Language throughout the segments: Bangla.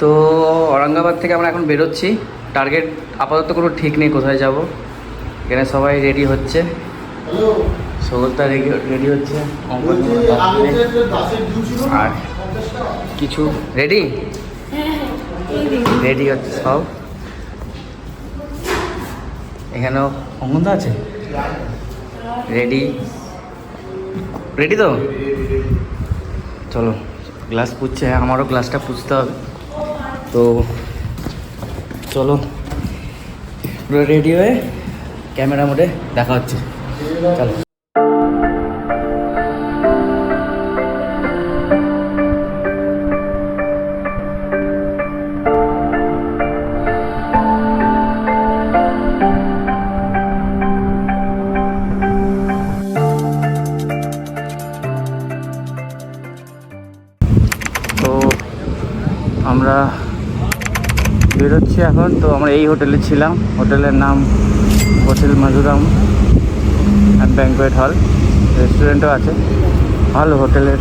তো ঔরঙ্গাবাদ থেকে আমরা এখন বেরোচ্ছি। টার্গেট আপাতত কোনো ঠিক নেই কোথায় যাব? এখানে সবাই রেডি হচ্ছে। সগলতা রেডি হচ্ছে। অঙ্কন আর কিছু? রেডি রেডি হচ্ছে সব। এখানেও অঙ্কনদা আছে? রেডি রেডি তো? চলো গ্লাস পুচ্ছে আমারও গ্লাসটা পুছতে হবে। তো চলো পুরো রেডি হয়ে ক্যামেরা মোডে দেখা হচ্ছে। চলো। বেরোচ্ছি এখন। তো আমরা এই হোটেলে ছিলাম। হোটেলের নাম হোটেল মধুরাম অ্যান্ড ব্যাঙ্কোয়েট হল রেস্টুরেন্টও আছে। ভালো হোটেলের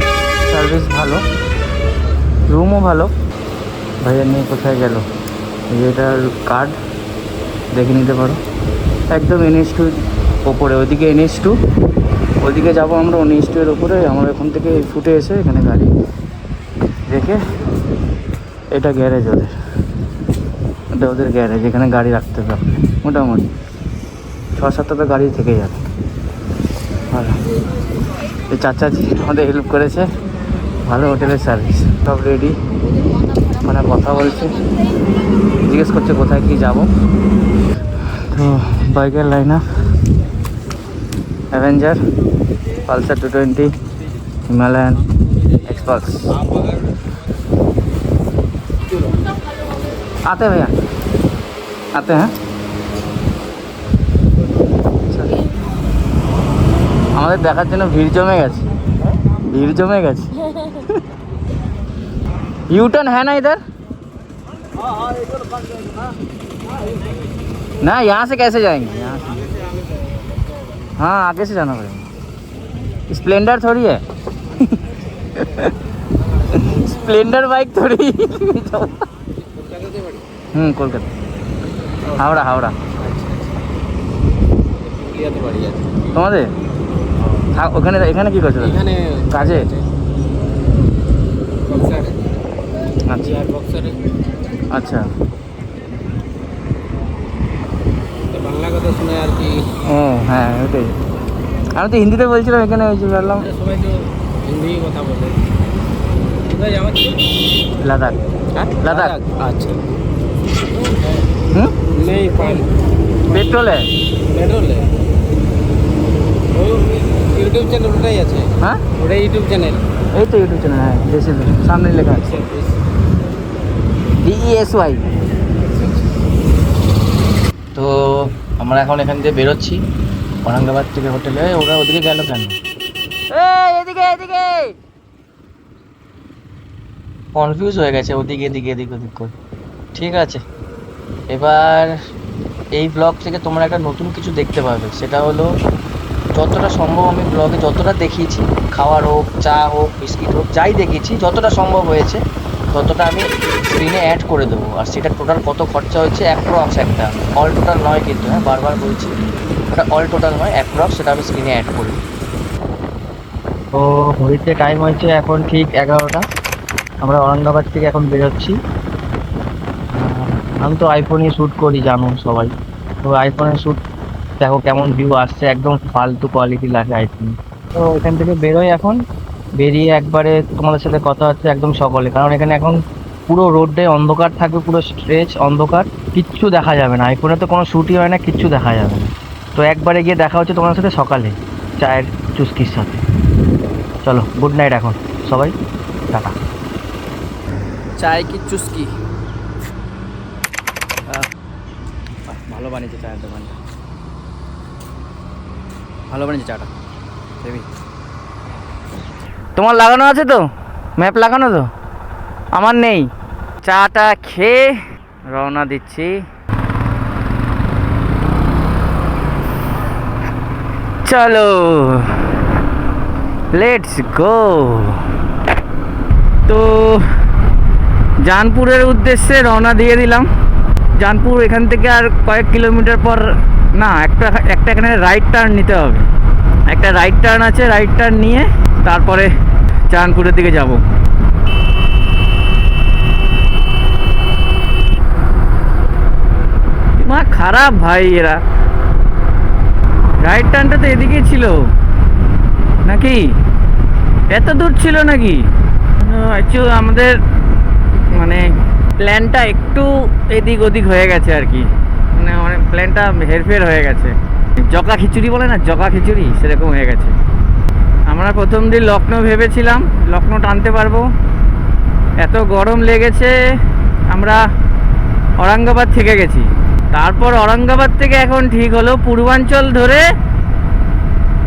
সার্ভিস ভালো। রুমও ভালো। ভাইয়া নিয়ে কোথায় গেল? এটার কার্ড দেখে নিতে পারো। একদম এনএস টু ওপরে, ওইদিকে এনএস টু ওইদিকে যাব আমরা এনএস টু এর ওপরে। আমরা ওখান থেকে ফুটে এসে এখানে গাড়ি রেখে এটা গ্যারেজ ওদের। এটা ওদের গ্যারেজ এখানে গাড়ি রাখতে হবে আপনি মোটামুটি ছ সাতটা তো গাড়ি থেকে যাবে ভালো এই চাচাজি আমাদের হেল্প করেছে ভালো হোটেলের সার্ভিস সব রেডি মানে কথা বলছে জিজ্ঞেস করছে কোথায় কি যাব তো বাইকের line up Avenger Pulsar two twenty Himalayan এক্সপাক্স आते हैं भैया आते हैं আমাদের দেখার জন্য ভিড় জমে গেছে ভিড় জমে গেছে यूटर्न है ना इधर ना यहाँ से कैसे जाएंगे यहाँ से हाँ आगे से जाना पड़ेगा स्प्लेंडर थोड़ी है स्प्लेंडर बाइक थोड़ी হুম কলকাতা হাওড়া হাওড়া। তোমাদের? ওখানে এখানে কি করছ এখানে কাজে? আচ্ছা। আচ্ছা। বাংলা কথা শুনে আর কি ও হ্যাঁ ওটাই। আমি তো হিন্দিতে বলছিলাম এখানে ওই যে বললাম। সবাই তো হিন্দি কথা বলে। কোথায় যাওয়া লাদাখ। হ্যাঁ? লাদাখ। আচ্ছা। নেই পান পেট্রোল है পেট্রোল ওই ইউটিউব চ্যানেল ওটাই আছে। হ্যাঁ? ওটাই ইউটিউব চ্যানেল। এই তো ইউটিউব চ্যানেল হ্যাঁ দেশে সামনে লেখা আছে। ডিইএস ওয়াই তো আমরা এখন এখান থেকে বেরোচ্ছি। ঔরঙ্গাবাদ থেকে হোটেলে। ওরা ওদিকে গেল কেন? এদিকে এদিকে! কনফিউজ হয়ে গেছে। ওদিকে এদিকে এদিক ওদিক করে ঠিক আছে। এবার এই ব্লগ থেকে তোমরা একটা নতুন কিছু দেখতে পাবে। সেটা হলো, যতটা সম্ভব আমি ব্লগে যতটা দেখিয়েছি, খাওয়ার হোক, চা হোক, বিস্কিট হোক, যাই দেখিয়েছি, যতটা সম্ভব হয়েছে, ততটা আমি স্ক্রিনে অ্যাড করে দেবো। আর সেটা টোটাল কত খরচা হচ্ছে অ্যাপ্রক্স একটা। অল টোটাল নয় কিন্তু হ্যাঁ বারবার বলছি। ওটা অল টোটাল নয় অ্যাপ্রক্স সেটা আমি স্ক্রিনে অ্যাড করি। তো ঘড়িতে টাইম হয়েছে এখন ঠিক এগারোটা। আমরা ঔরঙ্গাবাদ থেকে এখন বেরোচ্ছি। আমি তো আইফোনই শ্যুট করি, জানো সবাই। তো আইফোনের শ্যুট দেখো কেমন ভিউ আসছে, একদম ফালতু কোয়ালিটি লাগে আইফোন তো এখান থেকে বেরোই এখন, বেরিয়ে একবারে তোমাদের সাথে কথা হচ্ছে একদম সকলে। কারণ এখানে এখন পুরো রোডে অন্ধকার থাকবে, পুরো স্ট্রেচ অন্ধকার, কিচ্ছু দেখা যাবে না। আইফোনে তো কোনো শ্যুটই হয় না, কিচ্ছু দেখা যাবে না। তো একবারে গিয়ে দেখা হচ্ছে তোমাদের সাথে সকালে, চায়ের চুস্কির সাথে। চলো গুড নাইট এখন, সবাই, টাটা। চায় কি চুস্কি ভালো বানিয়েছে চায়ের দোকানটা ভালো বানিয়েছে চাটা। হেভি তোমার লাগানো আছে তো? ম্যাপ লাগানো তো? আমার নেই। চাটা খেয়ে রওনা দিচ্ছি। চলো। লেটস গো তো জানপুরের উদ্দেশ্যে রওনা দিয়ে দিলাম। জানপুর এখান থেকে আর কয়েক কিলোমিটার পর না, একটা একটা এখানে রাইট টার্ন নিতে হবে। একটা রাইট টার্ন আছে রাইট টার্ন নিয়ে তারপরে জানপুরের দিকে যাব। মা, খারাপ ভাই এরা। রাইট টার্নটা তো এদিকেই ছিল। নাকি? এত দূর ছিল নাকি? আমাদের মানে প্ল্যানটা একটু এদিক ওদিক হয়ে গেছে আর কি। মানে অনেক প্ল্যানটা হেরফের হয়ে গেছে। জকা খিচুড়ি বলে না? জকা খিচুড়ি, সেরকম হয়ে গেছে। আমরা প্রথম দিন লখনৌ ভেবেছিলাম লখনৌ টানতে পারব। এত গরম লেগেছে, আমরা ঔরঙ্গাবাদ থেকে গেছি। তারপর ঔরঙ্গাবাদ থেকে এখন ঠিক হলো পূর্বাঞ্চল ধরে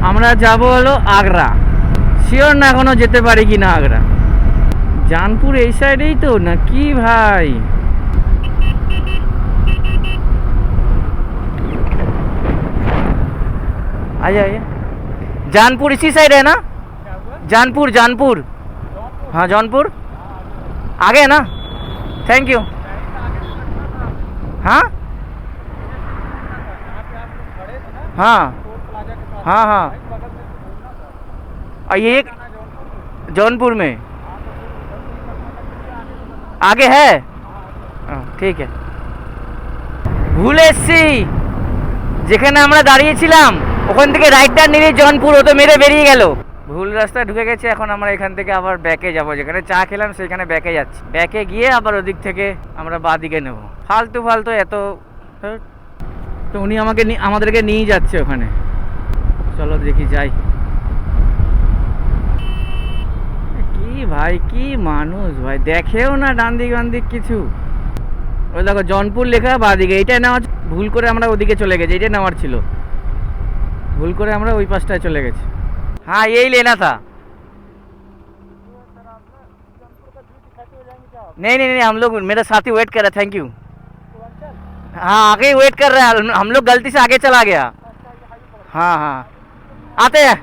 আমরা যাব হলো আগ্রা। শিওর না এখনও যেতে পারি কি না আগ্রা? জানপুর এই সাইডেই তো, না কি ভাই? आइए आइए जानपुर इसी साइड है ना जानपुर जानपुर हाँ जौनपुर आगे है ना थैंक यू हाँ हाँ हाँ हाँ और ये एक जौनपुर में आगे है हाँ, ঠিক আছে ভুলে এসছি যেখানে আমরা দাঁড়িয়েছিলাম ওখান থেকে রাইট টার্ন নিলে জনপুর ও তো মেরে বেরিয়ে গেল। ভুল রাস্তায় ঢুকে গেছে, এখন আমরা এখান থেকে আবার ব্যাকে যাব। যেখানে চা খেলাম সেখানে ব্যাকে যাচ্ছি। ব্যাকে গিয়ে আবার ওদিক থেকে আমরা বাঁ দিকে নেব। ফালতু ফালতু এত তো উনি আমাকে আমাদেরকে নিয়ে যাচ্ছে ওখানে। চলো দেখি যাই। কি ভাই, কি মানুষ ভাই। দেখেও না ডান দিক দিক কিছু। ওই দেখো, জনপুর লেখা বাদিকে। এইটা নেওয়া ভুল করে আমরা ওদিকে চলে গেছি, এইটা নেওয়ার ছিল। ভুল করে আমরা ওই পাশটায় চলে গেছি হ্যাঁ এই लेना था नहीं नहीं नहीं हम लोग मेरा साथी वेट कर रहा है थैंक यू हाँ आगे ही वेट कर रहा है हम लोग गलती से आगे चला गया हाँ हाँ आते हैं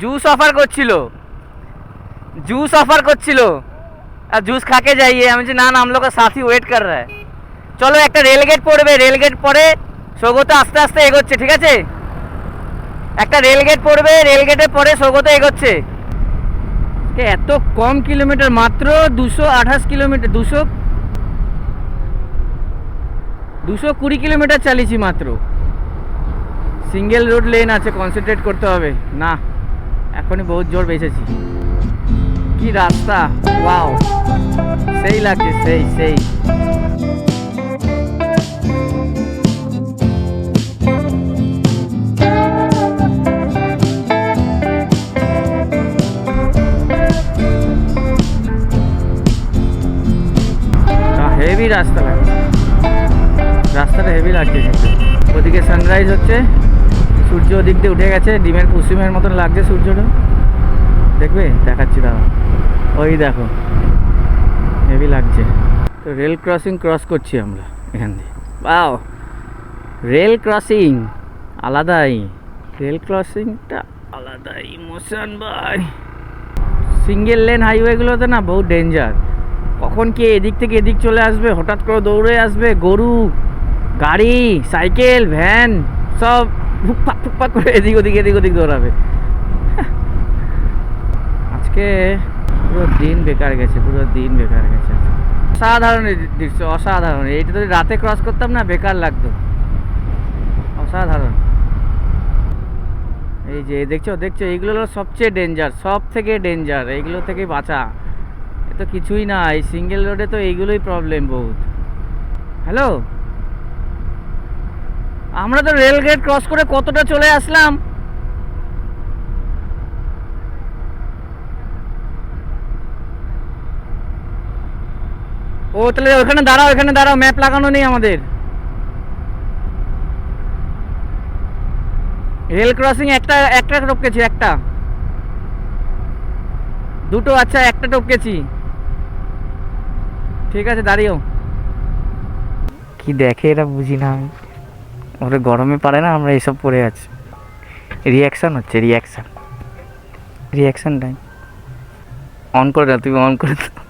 জুস অফার করছিল জুস অফার করছিল। আর জুস খাকে যাইয়ে, আমি বলছি, না না আমলোক সাথী ওয়েট কর রা। চলো, একটা রেলগেট পড়বে রেলগেট পরে সৌগত আস্তে আস্তে এগোচ্ছে, ঠিক আছে? একটা রেলগেট পড়বে রেলগেটে পরে সৌগত এগোচ্ছে। এত কম কিলোমিটার মাত্র দুশো আঠাশ কিলোমিটার দুশো দুশো কুড়ি কিলোমিটার চালিয়েছি মাত্র। সিঙ্গেল রোড লেন আছে কনসেন্ট্রেট করতে হবে। না, এখনই বহুত জোর বেঁচেছি। কি রাস্তা? ওয়াও। সেই লাগছে, সেই সেই। হেভি রাস্তা লাগছে। রাস্তাটা হেভি লাগছে কিন্তু। ওদিকে সানরাইজ হচ্ছে। সূর্য ওদিক দিয়ে উঠে গেছে। ডিমের কুসুমের মতন লাগছে সূর্যটা। দেখবে? দেখাচ্ছি দাঁড়া ওই দেখো। হেভি লাগছে। তো রেল ক্রসিং ক্রস করছি আমরা এখান দিয়ে। বাও রেল ক্রসিং আলাদাই। রেল ক্রসিংটা আলাদাই ইমোশন ভাই। সিঙ্গেল লেন হাইওয়েগুলোতে না বহু ডেঞ্জার কখন কে এদিক থেকে এদিক চলে আসবে? হঠাৎ করে দৌড়ে আসবে? গরু, গাড়ি, সাইকেল ভ্যান সব ফুকফাক ফুকফাক করে এদিক ওদিক এদিক ওদিক দৌড়াবে। আজকে পুরো দিন বেকার গেছে, পুরো দিন বেকার গেছে অসাধারণ দৃশ্য, অসাধারণ। এইটা যদি রাতে ক্রস করতাম না, বেকার লাগতো। অসাধারণ। এই যে, দেখছ দেখছ, এইগুলো হলো সবচেয়ে ডেঞ্জার সব থেকে ডেঞ্জার এইগুলো থেকে বাঁচা। এ তো কিছুই না, এই সিঙ্গেল রোডে তো এইগুলোই প্রবলেম বহুত। হ্যালো আমরা তো রেল গেট ক্রস করে কতটা চলে আসলাম? ও তাহলে ওখানে দাঁড়াও এখানে দাঁড়াও ম্যাপ লাগানো নেই আমাদের। রেল ক্রসিং একটা একটা টপকেছি, একটা। দুটো আচ্ছা একটা টপকেছি। ঠিক আছে, দাঁড়িয়েও। কি দেখে এটা বুঝি না আমি। ওরে গরমে পারে না, আমরা এসব পরে আছি। রিয়াকশান হচ্ছে রিয়াকশান রিয়াকশান টাইম অন করে না তুমি অন করে দাও।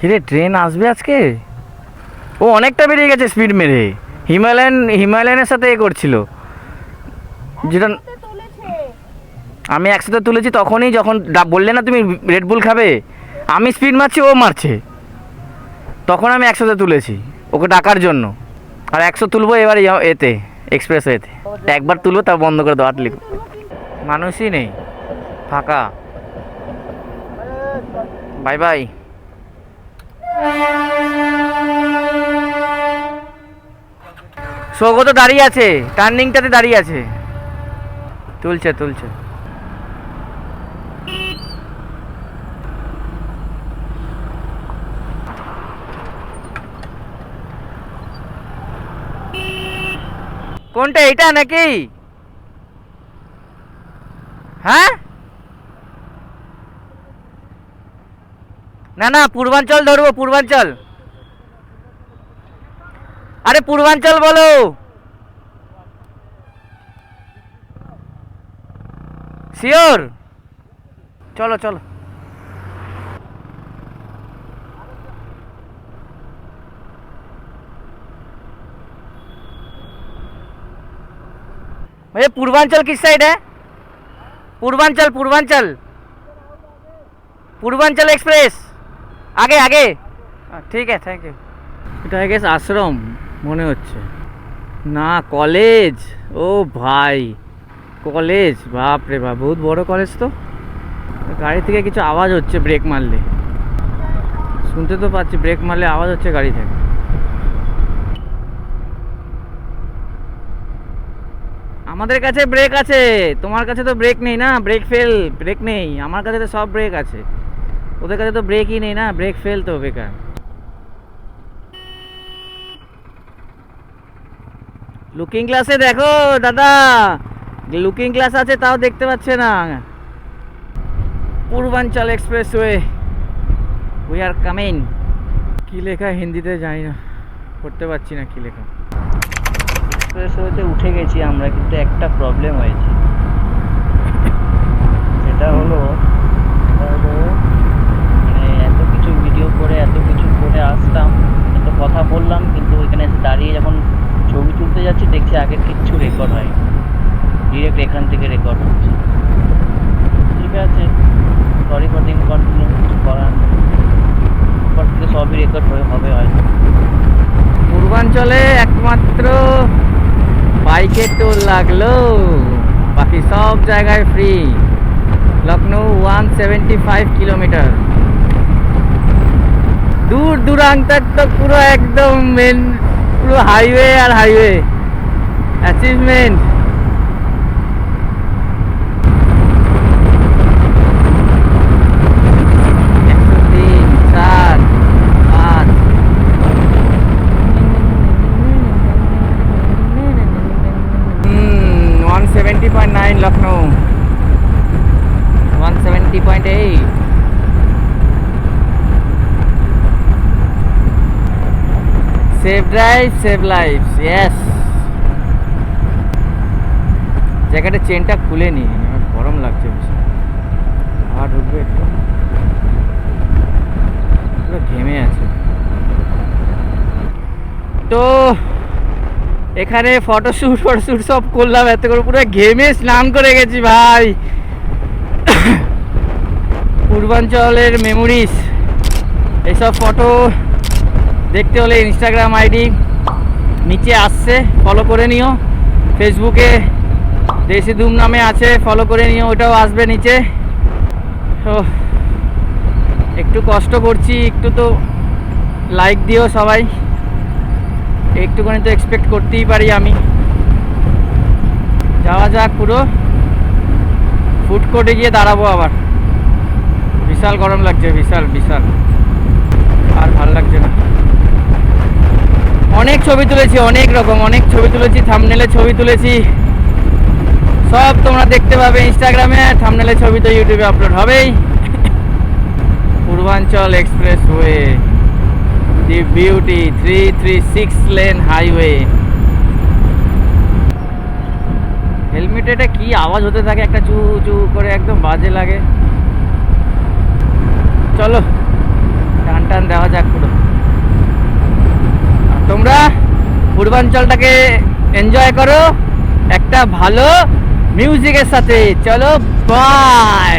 কিরে ট্রেন আসবে আজকে? ও অনেকটা বেরিয়ে গেছে স্পিড মেরে। হিমালয়ান হিমালয়ানের সাথে এ করছিল। যেটা আমি একসাথে তুলেছি তখনই যখন ডা- বললে না তুমি রেডবুল খাবে আমি স্পিড মারছি ও মারছে। তখন আমি একসাথে তুলেছি ওকে ডাকার জন্য। আর একশো তুলবো এবার এতে এক্সপ্রেস এতে। একবার তুলবো তার বন্ধ করে দেবো আট লিখব মানুষই নেই ফাঁকা। Bye bye. সৌগত দাঁড়িয়ে আছে। টার্নিংটাতে দাঁড়িয়ে আছে। তুলছে তুলছে। কোনটা এটা নাকি? হ্যাঁ? না না পূর্বাঞ্চল ধরবো পূর্বাঞ্চল আরে পূর্বাঞ্চল বলো শিওর চলো চলো भैया पूर्वांचल किस साइड है पूर्वांचल पूर्वांचल पूर्वांचल एक्सप्रेस আগে আগে। ঠিক আছে থ্যাংক ইউ এটা হয়ে গেছে আশ্রম, মনে হচ্ছে। না কলেজ ও ভাই কলেজ বাপ রে বাপ, বহুত বড় কলেজ তো। গাড়ি থেকে কিছু আওয়াজ হচ্ছে ব্রেক মারলে। শুনতে তো পাচ্ছি ব্রেক মারলে আওয়াজ হচ্ছে গাড়ি থেকে। আমাদের কাছে ব্রেক আছে। তোমার কাছে তো ব্রেক নেই না? ব্রেক ফেল ব্রেক নেই। আমার কাছে তো সব ব্রেক আছে। ওদের কাছে তো ব্রেকই নেই না ব্রেক ফেল তো বেকার। লুকিং গ্লাসে দেখো, দাদা। লুকিং গ্লাস আছে তাও দেখতে পাচ্ছে না। পূর্বাঞ্চল এক্সপ্রেসওয়ে উই আর কামিং কি লেখা হিন্দিতে জানি না, পড়তে পারছি না কি লেখা। এক্সপ্রেস এক্সপ্রেসওয়েতে উঠে গেছি আমরা, কিন্তু একটা প্রবলেম হয়েছে সেটা হলো সেটা হলো মানে এত কিছু ভিডিও করে এত কিছু করে আসলাম এত কথা বললাম কিন্তু ওইখানে এসে দাঁড়িয়ে যখন ছবি তুলতে যাচ্ছি দেখছি আগের কিচ্ছু রেকর্ড হয় ডিরেক্ট এখান থেকে রেকর্ড হচ্ছে ঠিক আছে সরি ফর দ্য ইনকনভিনিয়েন্স কিছু করার নেই। এরপর থেকে সবই রেকর্ড হয়ে হবে হয়তো পূর্বাঞ্চলে একমাত্র বাইকের টোল লাগল। বাকি সব জায়গায় free Lucknow one seventy five kilometre দূর দূরান্তের তো পুরো একদম মেন পুরো হাইওয়ে আর হাইওয়ে অ্যাচিভমেন্ট একশো তিন চার পাঁচ one seventy point nine Lucknow one seventy point eight save drive save life জ্যাকেটের চেনটা খুলে নি আমার গরম লাগছে বেশি। হাওয়া ঢুকবে একটু। পুরো ঘেমে আছে। তো, এখানে ফটোশ্যুট ফটোশ্যুট সব করলাম, এত করে পুরো ঘেমে স্নান করে গেছি ভাই। পূর্বাঞ্চলের মেমোরিজ এইসব ফটো দেখতে হলে ইনস্টাগ্রাম আইডি নিচে আসছে ফলো করে নিও। ফেসবুকে দেশি ধুম নামে আছে ফলো করে নিও, ওটাও আসবে নিচে। তো একটু কষ্ট করছি, একটু তো লাইক দিও সবাই। একটুখানি তো এক্সপেক্ট করতেই পারি আমি। যাওয়া যাক পুরো। ফুড কোর্টে গিয়ে দাঁড়াবো আবার। বিশাল গরম লাগছে, বিশাল বিশাল। আর ভালো লাগছে না। অনেক ছবি তুলেছি, অনেক রকম, অনেক ছবি তুলেছি থামনেলে ছবি তুলেছি। সব তোমরা দেখতে পাবে ইনস্টাগ্রামে থামনেলে ছবি তো ইউটিউবে আপলোড হবেই। Purvanchal expressway the beauty three three six lane highway হেলমেটে এটা কি আওয়াজ হতে থাকে, একটা চু চু করে, একদম বাজে লাগে। চলো। টান টান দেওয়া যাক পুরো। তোমরা পূর্বাঞ্চলটাকে এনজয় করো। একটা ভালো মিউজিকের সাথে। চলো বাই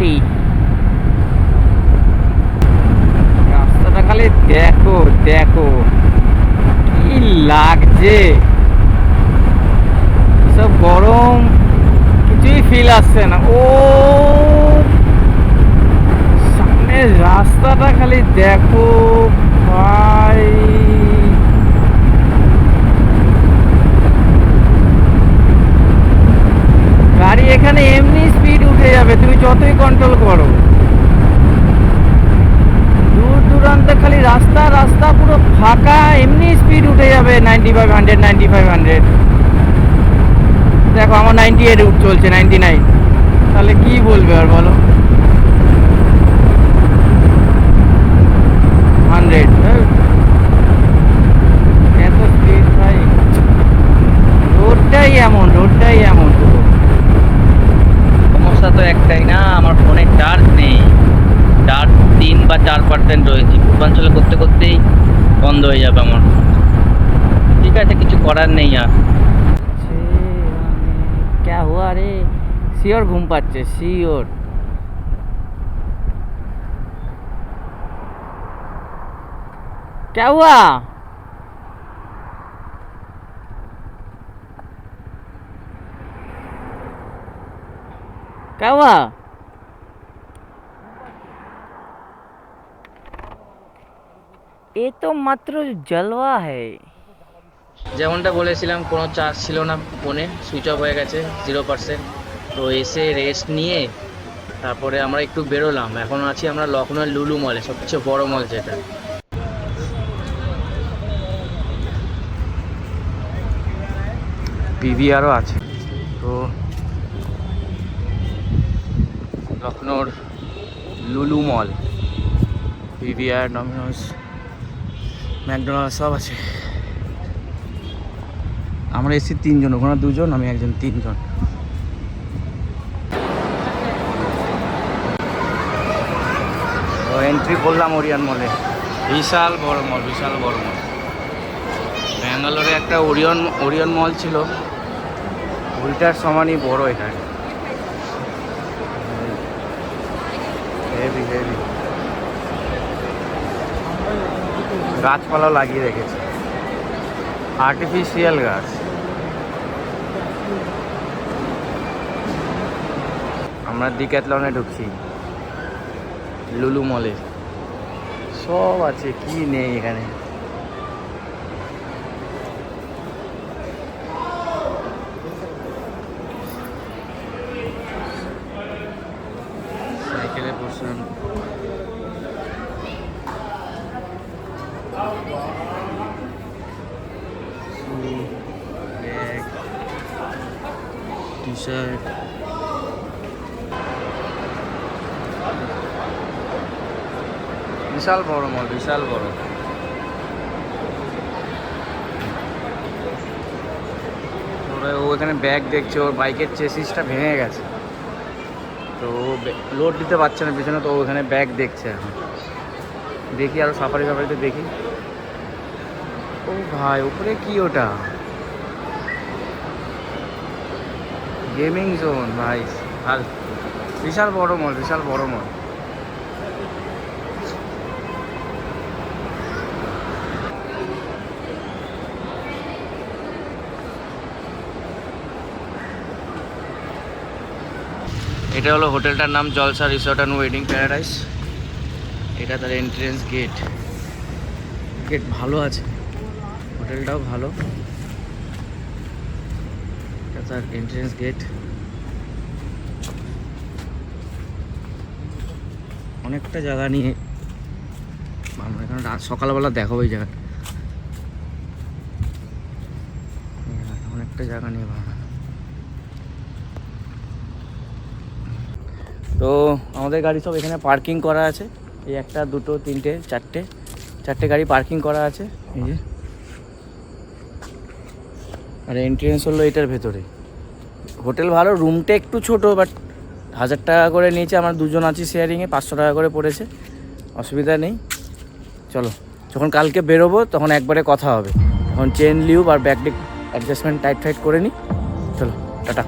সুলতানপুর রাস্তাটা খালি দেখো দেখো। কি লাগছে? সব গরম, কিছুই ফিল আসছে না। ও সামনের রাস্তাটা খালি দেখো, ভাই। গাড়ি এখানে এমনি উঠে যাবে, তুমি যতই কন্ট্রোল করো। দূর দূরান্তে খালি রাস্তা রাস্তা পুরো ফাঁকা, এমনি স্পিড উঠে যাবে ninety five hundred ninety five hundred দেখো, আমার নাইনটি এইট চলছে নাইনটি নাইন তাহলে কি বলবে আর বলো হান্ড্রেড এত স্পিড ভাই রোডটাই এমন রোডটাই এমন পুরো সমস্যা তো একটাই না আমার ফোনে চার্জ নেই চার্জ তিন বা চার পার্সেন্ট রয়েছে পূর্বাঞ্চলে করতে করতেই বন্ধ হয়ে যাবে আমার ঠিক আছে কিছু করার নেই আর क्या हुआ रे শিওর ঘুম পাচ্ছে শিওর क्या हुआ क्या हुआ এ তো মাত্র জলওয়া হ্যায় যেমনটা বলেছিলাম কোনো চার্জ ছিল না ফোনে সুইচ অফ হয়ে গেছে জিরো পার্সেন্ট তো এসে রেস্ট নিয়ে তারপরে আমরা একটু বেরোলাম। এখন আছি আমরা লখনৌর লুলু মলে সবচেয়ে বড় মল যেটা। পিভিআরও আছে। তো লখনৌর লুলু মল পিভিআর নমিনস ম্যাকডোনাল্ড সব আছে। আমরা এসেছি তিনজন ওখানে দুজন আমি একজন তিনজন। এন্ট্রি করলাম ওরিয়ান মলে বিশাল বড় মল বিশাল বড় মল ব্যাঙ্গালোরে একটা ওরিয়ন ওরিয়ন মল ছিল। ওইটার সমানই বড় এখানে হেভি হেভি গাছপালাও লাগিয়ে রেখেছে। আর্টিফিশিয়াল গাছ। আমরা ডিক্যাথলনে ঢুকছি। লুলু মলে সব আছে, কি নেই এখানে সাইকেলে বসলাম ব্যাগ টি শার্ট বিশাল বড় মল, বিশাল বড়। ও এখানে ব্যাগ দেখছে, ওর বাইকের চেসিসটা ভেঙে গেছে। তো লোড দিতে পারছে না, পিছনে তো ওখানে ব্যাগ দেখছে এখন। দেখি আরও সাফারি সাফারিতে দেখি। ও ভাই, উপরে কি ওটা? গেমিং জোন, ভাই। আর বিশাল বড় মল, বিশাল বড় মল। এটা হলো হোটেলটার নাম Jalsa resort and wedding paradise. এটা তার এন্ট্রেন্স গেট গেট ভালো আছে। হোটেলটাও ভালো। তার এন্ট্রেন্স গেট অনেকটা জায়গা নিয়ে ভালো এখানে সকালবেলা দেখাবো এই জায়গাটা অনেকটা জায়গা নিয়ে ভালো তো আমাদের গাড়ি সব এখানে পার্কিং করা আছে। এই একটা, দুটো, তিনটে, চারটে। চারটে গাড়ি পার্কিং করা আছে। এই যে। আর এন্ট্রেন্স হলো এটার ভেতরে। হোটেল ভালো, রুমটা একটু ছোট বাট হাজার টাকা করে নিয়েছে, আমরা দুজন আছি শেয়ারিংয়ে পাঁচশো টাকা করে পড়েছে, অসুবিধা নেই। চলো, যখন কালকে বেরোবো, তখন একবারে কথা হবে। এখন চেন লিউব আর ব্যাকডিক অ্যাডজাস্টমেন্ট টাইট ফাইট করে নিই চলো, টাটা।